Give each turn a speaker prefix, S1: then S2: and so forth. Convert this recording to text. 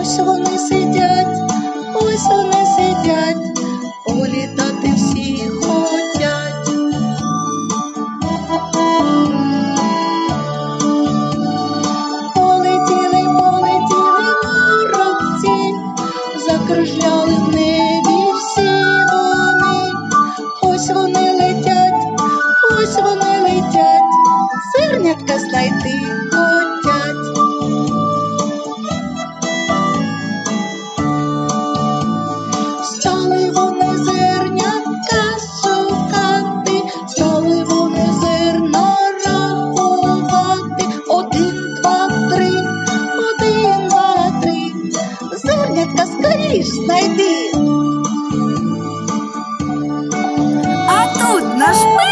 S1: Ось вони сидять, ось вони сидять, політати всі хотять. Полетіли, полетіли горобці, закружляли в небі всі вони. Ось вони летять, ось вони летять, зернятка знайти ключі знайди. А тут наш.